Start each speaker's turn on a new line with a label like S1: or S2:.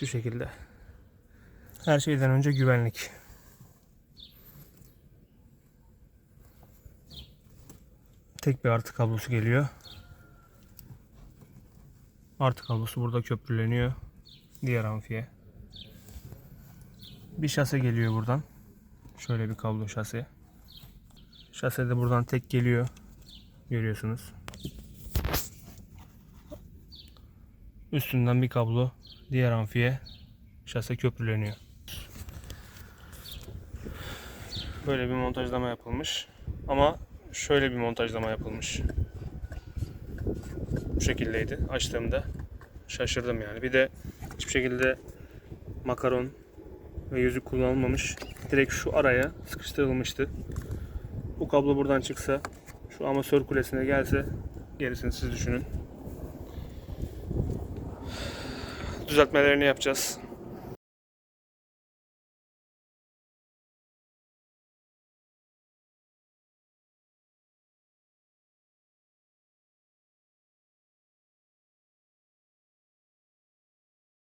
S1: Şu şekilde. Her şeyden önce güvenlik. Tek bir artı kablosu geliyor. Artı kablosu burada köprüleniyor. Diğer amfiye. Bir şase geliyor buradan. Şöyle bir kablo şase. Şase de buradan tek geliyor. Görüyorsunuz. Üstünden bir kablo diğer amfiye şase köprüleniyor. Böyle bir montajlama yapılmış. Ama şöyle bir montajlama yapılmış. Bu şekildeydi açtığımda. Şaşırdım yani. Bir de hiçbir şekilde makaron ve yüzük kullanılmamış. Direkt şu araya sıkıştırılmıştı. Bu kablo buradan çıksa, şu amasör kulesine gelse gerisini siz düşünün. Düzeltmelerini yapacağız.